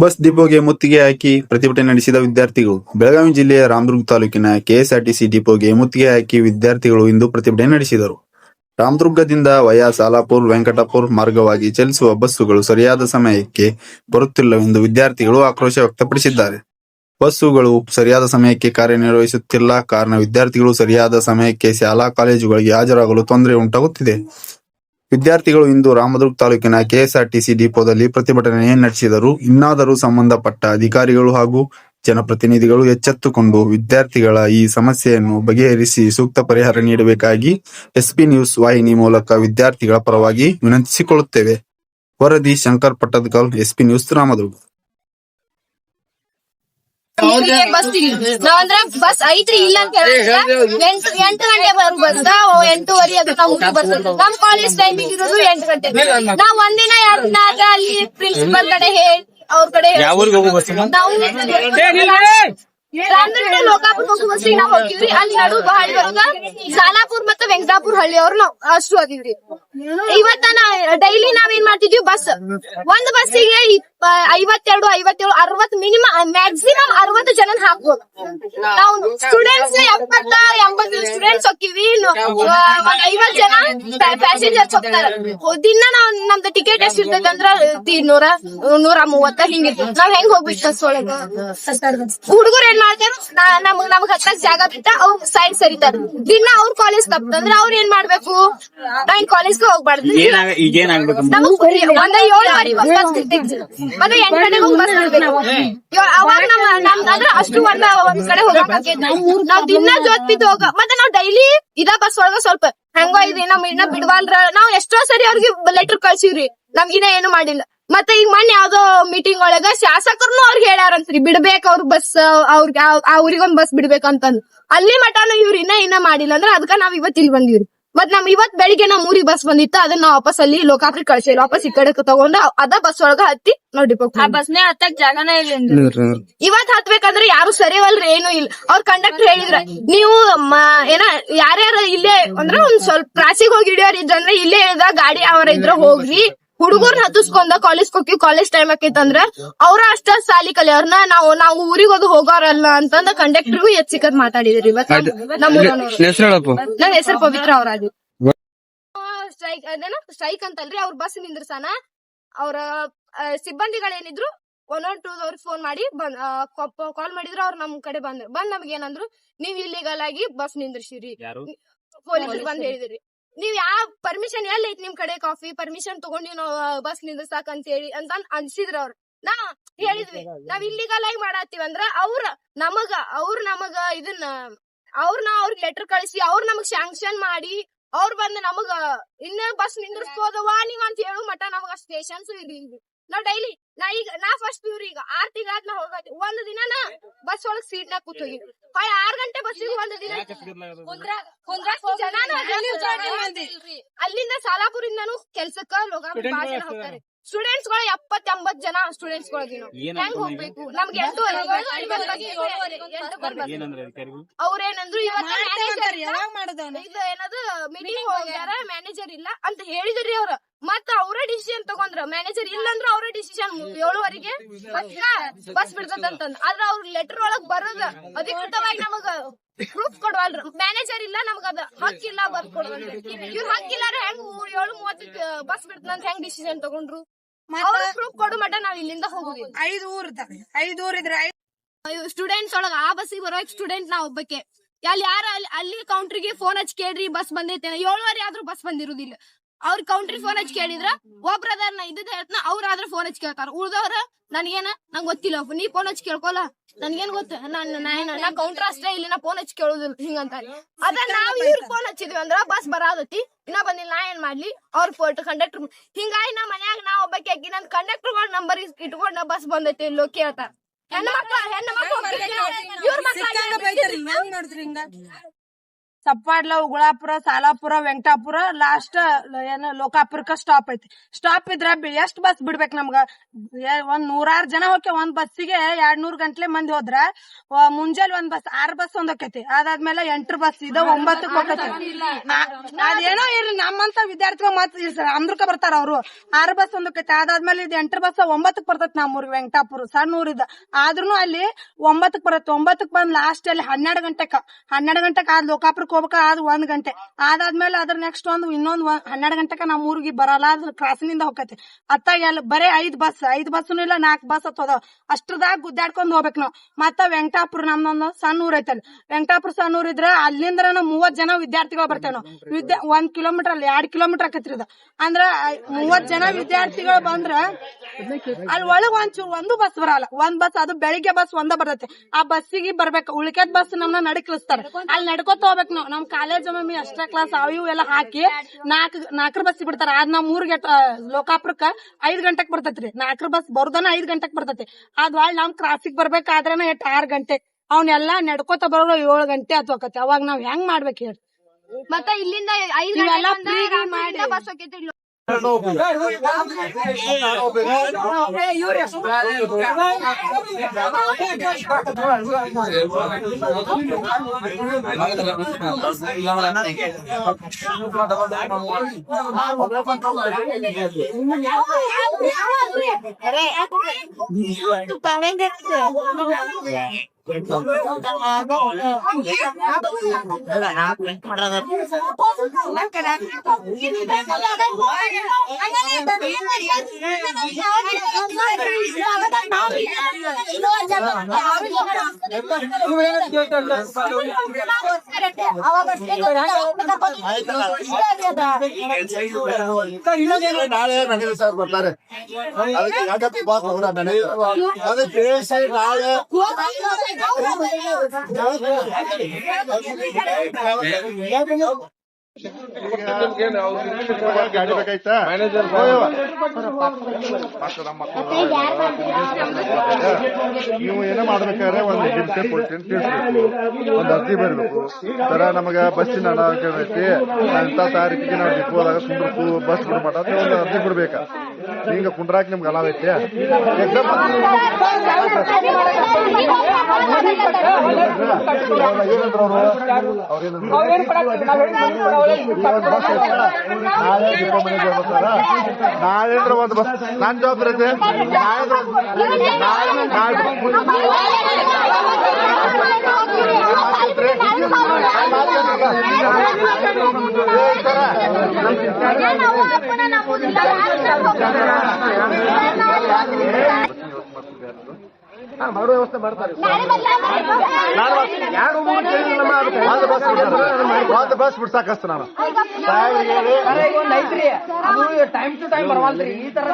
Bus ಡಿಪೋಗೆ ಮುತ್ತಿಗೆ ಹಾಕಿ ಪ್ರತಿಭಟನೆ ನಡೆಸಿದ ವಿದ್ಯಾರ್ಥಿಗಳು. ಬೆಳಗಾವಿ ಜಿಲ್ಲೆಯ ರಾಮದುರ್ಗ ತಾಲೂಕಿನ ಕೆಎಸ್ಆರ್ಟಿಸಿ ಡಿಪೋಗೆ ಮುತ್ತಿಗೆ ಹಾಕಿ ವಿದ್ಯಾರ್ಥಿಗಳು ಇಂದು ಪ್ರತಿಭಟನೆ ನಡೆಸಿದರು. ರಾಮದುರ್ಗದಿಂದ ವಯಾ ಸಾಲಾಪುರ್, ವೆಂಕಟಾಪುರ ಮಾರ್ಗವಾಗಿ ಚಲಿಸುವ ಬಸ್ಸುಗಳು ಸರಿಯಾದ ಸಮಯಕ್ಕೆ ಬರುತ್ತಿಲ್ಲವೆಂದು ವಿದ್ಯಾರ್ಥಿಗಳು ಆಕ್ರೋಶ ವ್ಯಕ್ತಪಡಿಸಿದ್ದಾರೆ. ಬಸ್ಸುಗಳು ಸರಿಯಾದ ಸಮಯಕ್ಕೆ ಕಾರ್ಯನಿರ್ವಹಿಸುತ್ತಿಲ್ಲ. ಕಾರಣ ವಿದ್ಯಾರ್ಥಿಗಳು ಸರಿಯಾದ ಸಮಯಕ್ಕೆ ಶಾಲಾ, ಕಾಲೇಜುಗಳಿಗೆ ಹಾಜರಾಗಲು ತೊಂದರೆ ಉಂಟಾಗುತ್ತಿದೆ. ವಿದ್ಯಾರ್ಥಿಗಳು ಇಂದು ರಾಮದುರ್ಗ ತಾಲೂಕಿನ ಕೆಎಸ್ಆರ್ಟಿಸಿ ಡಿಪೋದಲ್ಲಿ ಪ್ರತಿಭಟನೆ ನಡೆಸಿದರು. ಇನ್ನಾದರೂ ಸಂಬಂಧಪಟ್ಟ ಅಧಿಕಾರಿಗಳು ಹಾಗೂ ಜನಪ್ರತಿನಿಧಿಗಳು ಎಚ್ಚೆತ್ತುಕೊಂಡು ವಿದ್ಯಾರ್ಥಿಗಳ ಈ ಸಮಸ್ಯೆಯನ್ನು ಬಗೆಹರಿಸಿ ಸೂಕ್ತ ಪರಿಹಾರ ನೀಡಬೇಕಾಗಿ ಎಸ್ಪಿ ನ್ಯೂಸ್ ವಾಹಿನಿ ಮೂಲಕ ವಿದ್ಯಾರ್ಥಿಗಳ ಪರವಾಗಿ ವಿನಂತಿಸಿಕೊಳ್ಳುತ್ತೇವೆ. ವರದಿ ಶಂಕರ್ ಪಟ್ಟದ್ಕಲ್ ಎಸ್ಪಿ ನ್ಯೂಸ್ ರಾಮದುರ್ಗ. ನಾವಂದ್ರೆ ಬಸ್ ಐತ್ರಿ ಇಲ್ಲ ಅಂತ ಹೇಳಿದ್ರೆ ಎಂಟು ಗಂಟೆ ಬರೋ ಬಸ್ ಎಂಟೂವರೆ ಅದು ನಾವು ಬರ್ತೀವಿ ನಮ್ ಕಾಲೇಜ್ ಟೈಮಿಂಗ್ ಇರೋದು ಎಂಟು ಗಂಟೆ. ನಾವ್ ಒಂದಿನ ಯಾರನ್ನ ಅಲ್ಲಿ ಪ್ರಿನ್ಸಿಪಲ್ ಕಡೆ ಹೇಳಿ ಅವ್ರ ಕಡೆ ನಾವು ರಾಮದುರ್ಗ ಲೋಕಾಪುರ ಹೋಗೋ ಬಸ್ಸಿಗೆ ನಾವ್ ಹೋಗಿವ್ರಿ. ಅಲ್ಲಿ ನಡು ಬಹಳ ಬರೋದ. ಸಾಲಾಪುರ್ ಮತ್ತೆ ವೆಂಕಟಾಪುರ ಹಳ್ಳಿ ಅವ್ರು ನಾವ್ ಅಷ್ಟು ಅದೀವ್ರಿ ಇವತ್ತ ನಾ ಡೈಲಿ ನಾವೇನ್ ಮಾಡ್ತಿದ್ವಿ ಬಸ್. ಒಂದ್ ಬಸ್ಸಿಗೆ ಐವತ್ತೆರಡು ಐವತ್ತೇಳು ಅರವತ್ ಮಿನಿಮಮ್ ಮ್ಯಾಕ್ಸಿಮಮ್ ಅರವತ್ತು ಜನ ಹಾಕ್ಬೋದು. ನಾವು ಸ್ಟೂಡೆಂಟ್ಸ್ ಎಪ್ಪತ್ತ ಎಂಬತ್ತು ಸ್ಟೂಡೆಂಟ್ಸ್ ಹೋಗ್ತೀವಿ. ಐವತ್ ಜನ ಪ್ಯಾಸೆಂಜರ್ಸ್ ಹೋಗ್ತಾರ. ದಿನ ನಾವ್ ನಮ್ದು ಟಿಕೆಟ್ ಎಷ್ಟ್ ಇರ್ತೈತೆ ಅಂದ್ರ ನೂರ ನೂರ ಮೂವತ್ತ ಹಿಂಗಿರ್ತೈತಿ ನಾವ್ ಹೆಂಗ್ ಹೋಗ್ಬೇಕು ಬಸ್ ಒಳಗ? ಹುಡುಗರು ಏನ್ ಮಾಡ್ತಾರ? ನಮಗ್ ನಮಗ್ ಹತ್ತಕ್ ಜಾಗ ಬಿಟ್ಟ ಅವ್ರ ಸೈಡ್ ಸರಿತಾರ. ದಿನ ಅವ್ರ ಕಾಲೇಜ್ ತಪ್ಪಂದ್ರ ಅವ್ರ ಏನ್ ಮಾಡ್ಬೇಕು? ನಾವ್ ಕಾಲೇಜ್ಗೆ ಹೋಗ್ಬಾರ್ದು. ನಮಗ್ ಒಂದ ಏಳು ಬಸ್ ಮತ್ತೆ ಎಂಟ್ ಗಂಟೆಗೆ ಹೋಗಿ ಬಸ್ ಬಿಡ್ಬೇಕು. ಯೋ- ಅವಾಗ ನಮ್ಮ ನಮ್ದು ಅಂದ್ರೆ ಅಷ್ಟು ಒಂದ ಒಂದ್ ಕಡೆ ಹೋಗಕ್ ನಾವ್ ದಿನ ಜೋತ್ ಬಿದ್ದು ಹೋಗ ಮತ್ತೆ ನಾವ್ ಡೈಲಿ ಇದ ಬಸ್ ಒಳಗ ಸ್ವಲ್ಪ ಹೆಂಗೋ ಇದ್ರಿ ನಮ್ ಇನ್ನ ಬಿಡ್ವಾಲ್ರ ನಾವ್ ಎಷ್ಟೋ ಸರಿ ಅವ್ರಿಗೆ ಲೆಟರ್ ಕಳ್ಸಿವ್ರಿ. ನಮ್ ಇನ್ನ ಏನು ಮಾಡಿಲ್ಲ. ಮತ್ತೆ ಈಗ ಮೊನ್ನೆ ಯಾವ್ದೋ ಮೀಟಿಂಗ್ ಒಳಗ ಶಾಸಕರ್ನು ಅವ್ರಿಗೆ ಹೇಳ್ಯಾರಂತ್ರಿ ಬಿಡ್ಬೇಕ್ ಅವ್ರ ಬಸ್ ಅವ್ರಿಗೆ ಆ ಊರಿಗೊಂದ್ ಬಸ್ ಬಿಡ್ಬೇಕಂತಂದ್. ಅಲ್ಲಿ ಮಟಾನು ಇವ್ರ ಇನ್ನ ಇನ್ನ ಮಾಡಿಲ್ಲ ಅಂದ್ರೆ ಅದಕ್ಕ ನಾವ್ ಇವತ್ತಿಲ್ ಇಲ್ಲಿ ಬಂದಿವ್ರಿ. ಮತ್ ನಮ್ ಇವತ್ ಬೆಳಿಗ್ಗೆ ನಮ್ ಊರಿಗೆ ಬಸ್ ಬಂದಿತ್ತು ಅದನ್ನ ನಾವ್ ವಾಪಸ್ ಅಲ್ಲಿ ಲೋಕಾಕ್ರಿ ಕಳ್ಸಿಲ್ಲ ವಾಪಸ್ ಈ ಕಡೆ ತಗೊಂಡು ಅದ ಬಸ್ ಒಳಗ ಹತ್ತಿ ನಾವ್ ಡಿಪೋಕ್ ಆ ಬಸ್ನೇ ಹತ್ತಕ್ ಜಾಗನೇ ಇಲ್ಲ ಇವತ್ ಹತ್ಬೇಕಂದ್ರೆ ಯಾರು ಸರಿವಲ್ರಿ ಏನು ಇಲ್ಲ. ಅವ್ರ ಕಂಡಕ್ಟರ್ ಹೇಳಿದ್ರ ನೀವು ಮ- ಏನ ಯಾರ್ಯಾರ ಇಲ್ಲೇ ಅಂದ್ರೆ ಒಂದ್ ಸ್ವಲ್ಪ ಕ್ರಾಸಿಗೆ ಹೋಗಿ ಹಿಡಿಯೋರ್ ಇದ್ರಂದ್ರೆ ಇಲ್ಲೇ ಇದ್ದ ಗಾಡಿ ಅವರ ಇದ್ರ ಹೋಗ್ರಿ. ಹುಡುಗರ್ನ ಹತ್ತಿಸ್ಕೊಂಡ ಕಾಲೇಜ್ ಹೋಗಿ ಕಾಲೇಜ್ ಟೈಮ್ ಆಕೈತಂದ್ರ ಅವ್ರ ಅಷ್ಟ ಸಾಲಿ ಕಲಿಯೋರ್ನ ನಾವು ನಾವು ಊರಿಗೆ ಹೋಗಿ ಹೋಗೋರಲ್ಲ ಅಂತಂದ ಕಂಡಕ್ಟರ್ಗೂ ಹೆಚ್ಚಿಕದ್ ಮಾತಾಡಿದ್ರಿ ಇವತ್ತು ನಮ್ಮ ನನ್ನ ಹೆಸರು ಪವಿತ್ರ ಅವರಾಜು. ಸ್ಟ್ರೈಕ್ ಅದೇನ ಸ್ಟ್ರೈಕ್ ಅಂತಲ್ರಿ ಅವ್ರ ಬಸ್ ನಿಂದ್ರಸಾನ. ಅವ್ರ ಸಿಬ್ಬಂದಿಗಳೇನಿದ್ರು ಒನ್ ಒನ್ ಟೂ ಅವ್ರಿಗೆ ಫೋನ್ ಮಾಡಿ ಬಂದ್ ಕಾಲ್ ಮಾಡಿದ್ರು ಅವ್ರು ನಮ್ ಕಡೆ ಬಂದ್ರು ಬಂದ್ ನಮ್ಗೆ ಏನಂದ್ರು ನೀವ್ ಇಲ್ಲಿಗಲ್ ಆಗಿ ಬಸ್ ನಿಂದ್ರಿಸಿರಿ. ಪೊಲೀಸರು ಬಂದ್ ಹೇಳಿದ್ರಿ. ನೀವ್ ಯಾವ ಪರ್ಮಿಷನ್ ಎಲ್ಲಿ ಐತಿ ನಿಮ್ ಕಡೆ ಕಾಫಿ ಪರ್ಮಿಷನ್ ತಗೊಂಡ್ ಬಸ್ ನಿಂದ್ರಸಾಕ್ ಅಂತ ಹೇಳಿ ಅಂತ ಅನ್ಸಿದ್ರ ಅವ್ರು. ನಾ ಹೇಳಿದ್ವಿ, ನಾವ್ ಇಲ್ಲಿಗಲ್ ಆಗಿ ಮಾಡತ್ತೀವಿ ಅಂದ್ರ ಅವ್ರ, ನಮಗ ಅವ್ರ ನಮಗ ಇದನ್ನ ಅವ್ರನ್ನ ಅವ್ರಿಗೆ ಲೆಟರ್ ಕಳಿಸಿ, ಅವ್ರ ನಮಗ್ ಶಾಂಕ್ಷನ್ ಮಾಡಿ, ಅವ್ರ ಬಂದ್ ನಮಗ, ಇನ್ನ ಬಸ್ ನಿಂದ್ರಸ್ಬೋದವಾ ನೀವ್ ಅಂತ ಹೇಳು ಮಟ ನಮಗ ಸ್ಟೇಷನ್ಸ್ ಇರ್ಲಿಲ್ಲ. ನಾವ್ ಡೈಲಿ ನಾ ಈಗ, ನಾ ಫಸ್ಟ್ ಪ್ಯೂರ್ ಈಗ ಆರ್ ತಿಂಗಳ ನಾ ಹೋಗತ್ತಿ. ಒಂದ್ ದಿನ ಬಸ್ ಒಳಗ್ ಸೀಟ್ ನಾಗ ಕೂತೋಗಿ ಹೊಯ್ ಆರ್ ಗಂಟೆ ಬಸ್ಸಿಗೆ ಒಂದ್ ದಿನ. ಅಲ್ಲಿಂದ ಸಾಲಾಪುರಿಂದನು ಕೆಲ್ಸಕ್ಕ ಲೋಗ ಹೋಗ್ತಾರೆ. ಸ್ಟೂಡೆಂಟ್ಸ್ಗಳು ಎಪ್ಪತ್ ಎಂಬತ್ ಜನ ಸ್ಟೂಡೆಂಟ್ಸ್ ಏನ್ ಹೆಂಗ್ ಹೋಗ್ಬೇಕು? ನಮ್ಗೆ ಎಂಟು ಅವ್ರೇನಂದ್ರು ಇವತ್ತು ಮ್ಯಾನೇಜರ್ ಯಾವಾಗ ಮಾಡೋದವನ? ಇದು ಏನದು ಮೀಟಿಂಗ್ ಹೋಗ್ಯಾರ? ಮ್ಯಾನೇಜರ್ ಇಲ್ಲ ಅಂತ ಹೇಳಿದ್ರಿ ಅವ್ರ. ಮತ್ತ ಅವ್ರ ಡಿಸಿಷನ್ ತಗೊಂಡ್ರ. ಮ್ಯಾನೇಜರ್ ಇಲ್ಲಂದ್ರ ಅವ್ರ ಡಿಸಿಷನ್ ಏಳುವರೆಗೆ ಬಸ್ ಬಿಡ್ತದಂತಂದ್. ಆದ್ರ ಅವ್ರ ಲೆಟರ್ ಒಳಗ್ ಬರೋದ ಅಧಿಕೃತವಾಗಿ ನಮಗ ಪ್ರೂಫ್ ಕೊಡವಲ್ರ. ಮ್ಯಾನೇಜರ್ ಇಲ್ಲ ನಮಗ ಅದ ಹಕ್ಕಿಲ್ಲ ಬರ್ಕೊಡ್ವಲ್ರಿ ಇವ್ರ ಹಕ್ಕಿಲ್ಲಾರ ಹೆಂಗ್ ಏಳು ಮೂವತ್ತಕ್ಕೆ ಬಸ್ ಬಿಡ್ತದಂತ ಹೆಂಗ್ ಡಿಸಿಷನ್ ತಗೊಂಡ್ರು? ಪ್ರೂಫ್ ಕೊಡು ಮಟ ನಾವ್ ಇಲ್ಲಿಂದ ಹೋಗುದಿಲ್ಲ. ಐದು ಊರ್ ಐದ್ ಊರ್ ಇದ್ರೆ ಸ್ಟೂಡೆಂಟ್ಸ್ ಒಳಗ ಆ ಬಸ್ಸಿಗೆ ಬರೋ ಸ್ಟೂಡೆಂಟ್ ನಾ ಒಬ್ಬಕ್ಕೆ. ಅಲ್ಲಿ ಯಾರ ಅಲ್ಲಿ ಅಲ್ಲಿ ಕೌಂಟ್ರಿಗೆ ಫೋನ್ ಹಚ್ಚಿ ಕೇಳ್ರಿ ಬಸ್ ಬಂದೈತೆ. ಏಳುವರೆ ಆದ್ರೂ ಬಸ್ ಬಂದಿರುದಿಲ್ಲ. ಅವ್ರ ಕೌಂಟ್ರಿ ಫೋನ್ ಹಚ್ಚಿ ಕೇಳಿದ್ರ ಒಬ್ರದಾರ ನಾ ಇದ್ದ ಹೇಳ್ತಾನ, ಅವ್ರ ಆದ್ರ ಫೋನ್ ಹಚ್ಚಿ ಕೇಳ್ತಾರ. ಉಳ್ದವ್ರ, ನನ್ಗೇನ, ನಂಗ್ ಗೊತ್ತಿಲ್ಲ ನೀ ಫೋನ್ ಹಚ್ಚಿ ಕೇಳ್ಕೊಲ್ಲ. ನನ್ಗೇನ್ ಗೊತ್ತ? ನಾನ್ ನಾ ಕೌಂಟರ್ ಅಷ್ಟೇ ಇಲ್ಲಿ, ನಾ ಫೋನ್ ಹಚ್ಚಿ ಕೇಳುದಿಲ್ಲ ಹಿಂಗಂತಾರೆ ಅದ ನಾವ್ ಇವ್ರ ಫೋನ್ ಹಚ್ಚಿದ್ವಿ ಅಂದ್ರ ಬಸ್ ಬರಾದತಿ. ಇನ್ನ ಬಂದಿಲ್ಲ, ನಾ ಏನ್ ಮಾಡ್ಲಿ? ಅವ್ರ ಫೋಟೋ ಕಂಡಕ್ಟರ್ ಹಿಂಗಾಗಿ ನಾ ಮನ್ಯಾಗ ನಾ ಒಬ್ಬಕ್ಕೆ ಹಾಕಿ ನನ್ ಕಂಡಕ್ಟರ್ ನಂಬರ್ ಇಟ್ಕೊಂಡ್ ಬಸ್ ಬಂದೈತಿ ಇಲ್ಲೋ ಕೇಳ್ತಾರ. ಹೆಣ್ಣು ಮಕ್ಳು ಹೆಣ್ಣು ಮಕ್ಳು ಇವ್ರ ಸಿಕ್ಕಂಗ ಬೈತಾರಿ ಹೆಂಗ್ ನೋಡಿದ್ರಿ ಹಿಂಗ ಸಪ್ಪಾಡ್ಲ ಉಗುಳಾಪುರ ಸಾಲಾಪುರ ವೆಂಕಟಾಪುರ ಲಾಸ್ಟ್ ಏನ ಲೋಕಾಪುರಕ ಸ್ಟಾಪ್ ಐತಿ. ಸ್ಟಾಪ್ ಇದ್ರ ಎಷ್ಟ್ ಬಸ್ ಬಿಡ್ಬೇಕ್ ನಮ್ಗ? ಒಂದ್ ನೂರಾರು ಜನ ಹೋಗಿ ಒಂದ್ ಬಸ್ಸಿಗೆ ಎರಡ್ ನೂರ್ ಗಂಟ್ಲೆ ಮಂದಿ ಹೋದ್ರ ಮುಂಜಾನೆ ಒಂದ್ ಬಸ್ ಆರ್ ಬಸ್ ಒಂದ್ ಹೋಕೈತಿ ಅದಾದ್ಮೇಲೆ ಎಂಟ್ರ ಬಸ್ ಇದ ಒಂಬತ್ತಕ್ಕೆ ಹೋಗತಿ ಅದೇನೋ ಇರ್ಲಿ ನಮ್ಮಂತ ವಿದ್ಯಾರ್ಥಿಗಳು ಮತ್ ಅಂದ್ರಕ ಬರ್ತಾರ ಅವ್ರು. ಆರ್ ಬಸ್ ಒಂದ್ ಹೋಕೈತಿ ಅದಾದ್ಮೇಲೆ ಇದು ಎಂಟ್ರ ಬಸ್ ಒಂಬತ್ತಕ್ ಬರ್ತೈತಿ ನಮ್ಮೂರ್ ವೆಂಕಟಾಪುರ. ಸಣ್ಣ ಊರಿದ. ಆದ್ರೂ ಅಲ್ಲಿ ಒಂಬತ್ತಕ್ ಬರತ್ತೆ. ಒಂಬತ್ತಕ್ ಬಂದ್ ಲಾಸ್ಟ್ ಅಲ್ಲಿ ಹನ್ನೆರಡು ಗಂಟೆಕ. ಹನ್ನೆರಡು ಗಂಟೆಕ ಆದ್ ಲೋಕಾಪುರಕ್ಕೆ ಹೋಗ್ಬೇಕ. ಅದು ಒಂದ್ ಗಂಟೆ. ಅದಾದ್ಮೇಲೆ ಅದ್ರ ನೆಕ್ಸ್ಟ್ ಒಂದು ಇನ್ನೊಂದ್ ಹನ್ನೆರಡು ಗಂಟೆಕ ನಮ್ಮ ಊರಿಗೆ ಬರಲ್ಲ. ಅದ್ರ ಕ್ರಾಸಿನಿಂದ ಹೋಗತಿ ಅತ್ತ ಎಲ್ಲ ಬರೇ ಐದ್ ಬಸ್. ಐದ್ ಬಸ್ನು ಇಲ್ಲ ನಾಲ್ಕ್ ಬಸ್ ಹತ್ತದ ಅಷ್ಟ್ರದಾಗ ಗುದ್ದಾಡ್ಕೊಂಡ್ ಹೋಗ್ಬೇಕು ನಾವು. ಮತ್ತ ವೆಂಕಟಾಪುರ ನಮ್ದೊಂದು ಸಣ್ಣ ಊರ್ ಐತಲ್. ವೆಂಕಟಾಪುರ ಸಣ್ಣ ಊರ್ ಇದ್ರ ಅಲ್ಲಿಂದ್ರ ಮೂವತ್ ಜನ ವಿದ್ಯಾರ್ಥಿಗಳು ಬರ್ತೇವೆ ನಾವು. ವಿದ್ಯಾ ಒಂದ್ ಕಿಲೋಮೀಟರ್ ಅಲ್ಲಿ, ಎರಡ್ ಕಿಲೋಮೀಟರ್ ಆಕತ್ರಿ ಅದ ಅಂದ್ರ ಮೂವತ್ ಜನ ವಿದ್ಯಾರ್ಥಿಗಳು ಬಂದ್ರ ಅಲ್ಲಿ ಒಳಗ್ ಒಂದ್ ಚೂರ್ ಒಂದು ಬಸ್ ಬರಲ್ಲ. ಒಂದ್ ಬಸ್, ಅದು ಬೆಳಿಗ್ಗೆ ಬಸ್ ಒಂದ ಬರ್ತೈತಿ. ಆ ಬಸ್ಸಿಗೆ ಬರ್ಬೇಕು. ಉಳಿಕೆದ್ ಬಸ್ ನಮ್ನ ಕಳಿಸ್ತಾರೆ ಅಲ್ಲಿ ನಡ್ಕೋತ ಹೋಗ್ಬೇಕು ನಮ್ ಕಾಲೇಜ್ ಮಮ್ಮಿ ಎಕ್ಸ್ಟ್ರಾ ಕ್ಲಾಸ್ ಅವು ಇವು ಎಲ್ಲ ಹಾಕಿ ನಾಲ್ಕು ನಾಲ್ಕರ ಬಸ್ ಬಿಡ್ತಾರ. ಅದ್ ನಾವ್ ಮೂರ್ ಗಂಟೆ ಲೋಕಾಪುರಕ್ಕ ಐದ್ ಗಂಟೆಕ್ ಬರ್ತೈತ್ರಿ ನಾಲ್ಕರ ಬಸ್ ಬರ್ದನ ಐದ್ ಗಂಟೆಕ್ ಬರ್ತೈತಿ. ಅದ್ ಒಳ್ ನಮ್ ಟ್ರಾಫಿಕ್ ಬರ್ಬೇಕಾದ್ರನ ಎಷ್ಟ್ ಆರ್ ಗಂಟೆ. ಅವ್ನೆಲ್ಲಾ ನಡ್ಕೋತ ಬರೋ ಏಳು ಗಂಟೆ ಆತ್ವಕತಿ ಅವಾಗ ನಾವ್ ಹೆಂಗ್ ಮಾಡ್ಬೇಕು ಹೇಳಿ? ಮತ್ತ ಇಲ್ಲಿಂದ ಐದು ಗಂಟೆ ಮಾಡಿ. ಬಸ್ ಹೋಗೈತಿ ನಾಳೆ ನನಗೆ ಸರ್ ಬರ್ತಾರೆ ಅದಕ್ಕೆ ಯಾಕಪ್ಪ ಬಾಸ್ ಅವ್ರ ನನಗೆ ಅದಕ್ಕೆ ತಿಳಿಸಿ ನಾಳೆ ಗಾಡಿ ಬೇಕಾಯ್ತಾ? ನೀವು ಏನೇ ಮಾಡ್ಬೇಕಾದ್ರೆ ಒಂದು ಗಿಂಟೆ ಕೊಡ್ತೀನಿ ತಿಳಿಸ್ಬೇಕು ಒಂದು ಅರ್ಜಿ ಬರಬೇಕು ಸರ ನಮಗ ಬಸ್ಸಿನ ಹಣ ಐತಿ ಅಂತ ತಾರೀಕಿಗೆ ನಾವು ಡಿಪೋದಾಗ ಸುಂದರ ಬಸ್ ಬಿಡ್ಮಾಟ ಅಂತ ಒಂದು ಅರ್ಜಿ ಬಿಡ್ಬೇಕ ಹಿಂಗ ಕುಂಡ್ರಾಕ್ ನಿಮ್ಗೆ ಅಲಾವ್ ಐತಿ ಎಕ್ಸಾಮ್ ಏನಂದ್ರ ಅವರು ಬಸ್ ಐತಲ್ಲ, ನಾಳೆ ಡಿಪೋ ಮನೆಗೆ ಬರ್ತಾರ ನಾಳೆ ಒಂದು ಬಸ್ ನಾನ್ ಜವಾಬ್ದಾರಿ ಐತೆ ನಾಳೆ ನಾಳೆ ನಾಳೆ ಮಾಡೋ ವ್ಯವಸ್ಥೆ ಮಾಡ್ತಾರೆ ಎರಡು ಮೂರು ಒಂದು ಬಸ್ ಬಿಡ್ತಾರೆ ಒಂದು ಬಸ್ ಬಿಡ್ಸಾಕಸ್ತ ನಾನು ಸಾಹೇಬ್ರಿಗೆ ಹೇಳಿ ಟೈಮ್ ಟು ಟೈಮ್ ಬರವಲ್ರಿ ಈ ತರ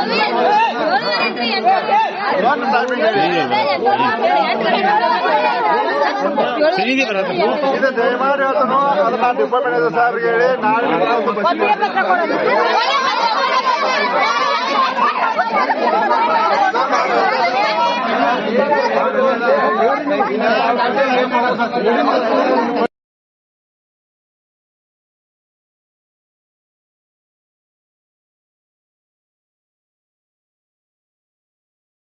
ಒಂದು timing ಹೇಳಿ. ಇದು ದಯಮಾಡಿ ಹೇಳ್ತಾನು ಅದನ್ನ ಡಿಪಾರ್ಟ್ಮೆಂಟ್ ಸಾಹೇಬ್ರಿಗೆ ಹೇಳಿ ನಾಳೆ ಒಂದು ಬಸ್